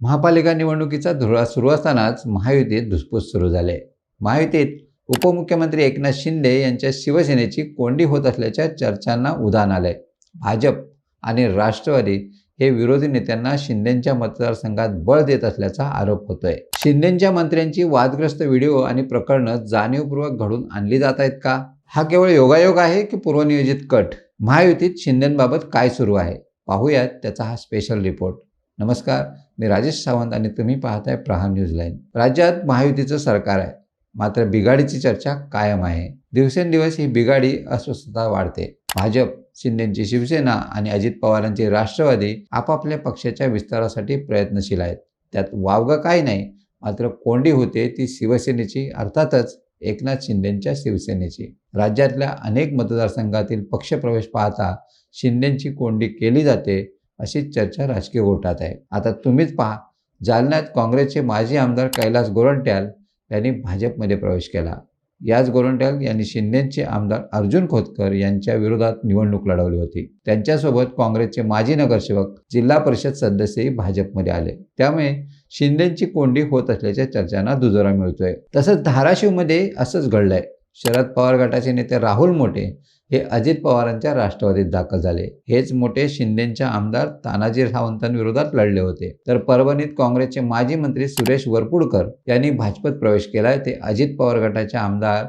महापालिका निवडणुकीचा धुळा सुरू असतानाच महायुतीत धुसफूस सुरू झाले. महायुतीत उपमुख्यमंत्री एकनाथ शिंदे यांच्या शिवसेनेची कोंडी होत असल्याच्या चर्चांना उधाण आलंय. भाजप आणि राष्ट्रवादी हे विरोधी नेत्यांना शिंदेच्या मतदारसंघात बळ देत असल्याचा आरोप होतोय. शिंदेच्या मंत्र्यांची वादग्रस्त व्हिडिओ आणि प्रकरणं जाणीवपूर्वक घडून आणली जात आहेत का? हा केवळ योगायोग आहे की पूर्वनियोजित कट? महायुतीत शिंदेंबाबत काय सुरू आहे? पाहूयात त्याचा हा स्पेशल रिपोर्ट नमस्कार मी राजेश सावंत आणि तुम्ही पाहताय प्रहार न्यूज लाईन. राज्यात महायुतीचं सरकार आहे. मात्र बिघाडीची चर्चा कायम आहे. दिवसेंदिवस ही बिघाडी अस्वस्थता वाढते. भाजप शिंदेची शिवसेना आणि अजित पवारांची राष्ट्रवादी आपापल्या पक्षाच्या विस्तारासाठी प्रयत्नशील आहेत. त्यात वावगं काही नाही मात्र कोंडी होते ती शिवसेनेची अर्थातच एकनाथ शिंदेंच्या शिवसेनेची. राज्यातल्या अनेक मतदारसंघातील पक्षप्रवेश पाहता शिंदेंची कोंडी केली जाते अशी चर्चा राजकीय गोटात आहे. आता तुम्हीच पहा जालन्यात काँग्रेसचे माजी आमदार कैलास गोरंट्याल यांनी भाजपमध्ये प्रवेश केला. याच गोरंट्याल यांनी शिंदेचे आमदार अर्जुन खोतकर यांच्या विरोधात निवडणूक लढवली होती. त्यांच्यासोबत काँग्रेसचे माजी नगरसेवक जिल्हा परिषद सदस्यही भाजपमध्ये आले. त्यामुळे शिंदेची कोंडी होत असल्याच्या चर्चांना दुजोरा मिळतोय. तसंच धाराशिवमध्ये असंच घडलंय. शरद पवार गटाचे नेते राहुल मोठे हे अजित पवारांच्या राष्ट्रवादीत दाखल झाले. हेच मोठे शिंदेच्या आमदार तानाजी सावंतांविरोधात लढले होते. तर परभणीत काँग्रेसचे माजी मंत्री सुरेश वरपुडकर यांनी भाजपत प्रवेश केलाय. ते अजित पवार गटाचे आमदार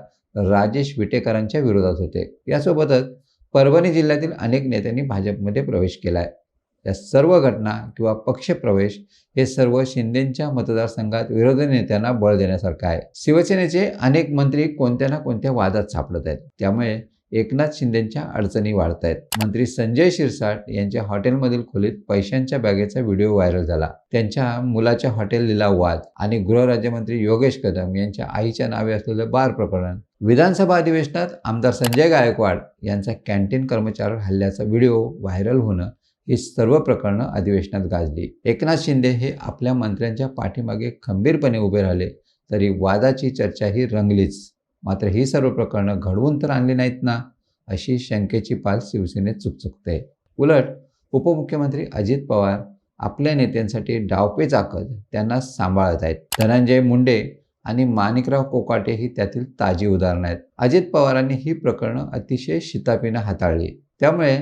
राजेश विटेकरांच्या विरोधात होते. यासोबतच परभणी जिल्ह्यातील अनेक नेत्यांनी भाजपमध्ये प्रवेश केलाय. या सर्व घटना किंवा पक्षप्रवेश हे सर्व शिंदेच्या मतदारसंघात विरोधी नेत्यांना बळ देण्यासारखं आहे. शिवसेनेचे अनेक मंत्री कोणत्या ना कोणत्या वादात सापडत आहेत. त्यामुळे एकनाथ शिंदेंच्या अडचणी वाढत आहेत मंत्री संजय शिरसाट यांच्या हॉटेलमधील खोलीत पैशांच्या बॅगेचा व्हिडिओ व्हायरल झाला. त्यांच्या मुलाच्या हॉटेल लिलाव वाद आणि गृहराज्यमंत्री योगेश कदम यांच्या आईच्या नावे असलेलं बार प्रकरण. विधानसभा अधिवेशनात आमदार संजय गायकवाड यांचा कॅन्टीन कर्मचाऱ्यावर हल्ल्याचा व्हिडिओ व्हायरल होणं ही सर्व प्रकरणं अधिवेशनात गाजली. एकनाथ शिंदे हे आपल्या मंत्र्यांच्या पाठीमागे खंबीरपणे उभे राहिले तरी वादाची चर्चा ही रंगलीच. मात्र ही सर्व प्रकरणं घडवून तर आणली नाहीत ना अशी शंकेची पाल शिवसेनेत चुकचुकते. उलट उपमुख्यमंत्री अजित पवार आपल्या नेत्यांसाठी डावपेच आखत त्यांना सांभाळत आहेत. धनंजय मुंडे आणि माणिकराव कोकाटे ही त्यातील ताजी उदाहरणं आहेत. अजित पवारांनी ही प्रकरणं अतिशय शितापीनं हाताळली. त्यामुळे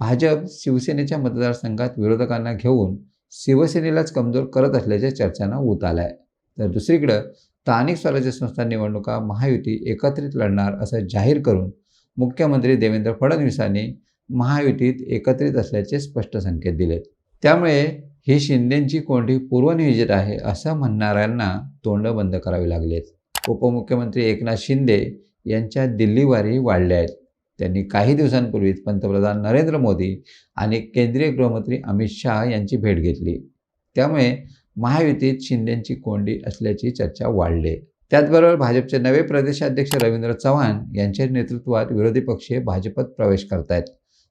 भाजप शिवसेनेच्या मतदारसंघात विरोधकांना घेऊन शिवसेनेलाच कमजोर करत असल्याच्या चर्चांना उत आलाय. तर दुसरीकडं स्थानिक स्वराज्य संस्था निवडणुका महायुती एकत्रित लढणार असं जाहीर करून मुख्यमंत्री देवेंद्र फडणवीसांनी महायुतीत एकत्रित असल्याचे स्पष्ट संकेत दिलेत. त्यामुळे ही शिंदेची कोंडी पूर्वनियोजित आहे असं म्हणणाऱ्यांना तोंड बंद करावी लागलेत. उपमुख्यमंत्री एकनाथ शिंदे यांच्या दिल्लीवारी वाढल्या आहेत. त्यांनी काही दिवसांपूर्वीच पंतप्रधान नरेंद्र मोदी आणि केंद्रीय गृहमंत्री अमित शहा यांची भेट घेतली. त्यामुळे महायुतीत शिंदेची कोंडी असल्याची चर्चा वाढली. त्याचबरोबर भाजपचे नवे प्रदेशाध्यक्ष रवींद्र चव्हाण यांच्या नेतृत्वात विरोधी पक्ष भाजपत प्रवेश करतायत.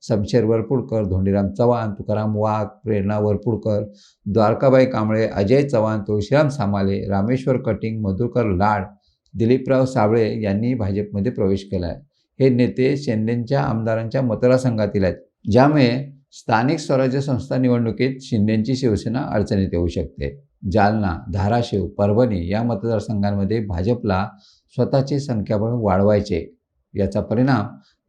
समशेर वरपुडकर धोंडीराम चव्हाण तुकाराम वाघ प्रेरणा वरपुडकर द्वारकाबाई कांबळे अजय चव्हाण तुळशीराम सामाले रामेश्वर कटिंग मधुकर लाड दिलीपराव साबळे यांनी भाजपमध्ये प्रवेश केला आहे हे नेते शिंदेच्या आमदारांच्या मतदारसंघातील आहेत. ज्यामुळे स्थानिक स्वराज्य संस्था निवडणुकीत शिंदेंची शिवसेना अडचणीत येऊ शकते. जालना धाराशिव परभणी या मतदारसंघांमध्ये भाजपला स्वतःचे संख्याबळ वाढवायचे. याचा परिणाम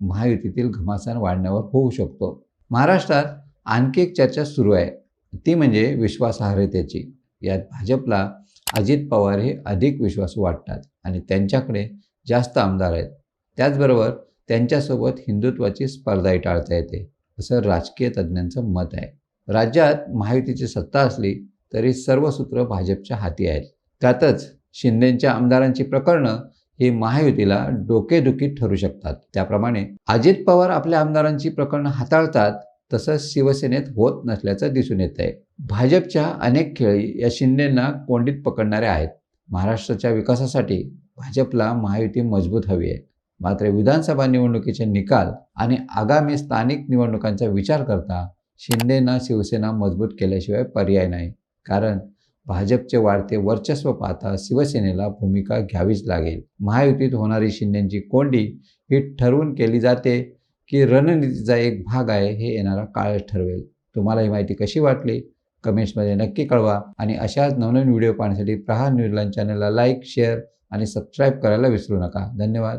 महायुतीतील घमासान वाढण्यावर होऊ शकतो. महाराष्ट्रात आणखी एक चर्चा सुरू आहे. ती म्हणजे विश्वासार्हतेची. यात भाजपला अजित पवार हे अधिक विश्वासू वाटतात आणि त्यांच्याकडे जास्त आमदार आहेत. त्याचबरोबर त्यांच्यासोबत हिंदुत्वाची स्पर्धाही टाळता येते. असं राजकीय तज्ज्ञांचं मत आहे. राज्यात महायुतीची सत्ता असली तरी सर्व सूत्र भाजपच्या हाती आहेत. त्यातच शिंदेच्या आमदारांची प्रकरणं ही महायुतीला डोकेदुखी ठरू शकतात. त्याप्रमाणे अजित पवार आपल्या आमदारांची प्रकरणं हाताळतात तसंच शिवसेनेत होत नसल्याचं दिसून येत आहे भाजपच्या अनेक खेळी या शिंदेंना कोंडीत पकडणाऱ्या आहेत. महाराष्ट्राच्या विकासासाठी भाजपला महायुती मजबूत हवी आहे. मात्र विधानसभा निवडणुकीचे निकाल आणि आगामी स्थानिक निवडणुकांचा विचार करता शिंदेना शिवसेना मजबूत केल्याशिवाय पर्याय नाही. कारण भाजपचे वाढते वर्चस्व पाहता शिवसेनेला भूमिका घ्यावीच लागेल. महायुतीत होणारी शिंदेची कोंडी ही ठरवून केली जाते की रणनीतीचा एक भाग आहे हे येणारा काळच ठरवेल. तुम्हाला ही माहिती कशी वाटली? कमेंट्समध्ये नक्की कळवा आणि अशाच नवनवीन व्हिडिओ पाहण्यासाठी प्रहार न्यूजलँड चॅनलला लाईक शेअर आणि सबस्क्राईब करायला विसरू नका. धन्यवाद.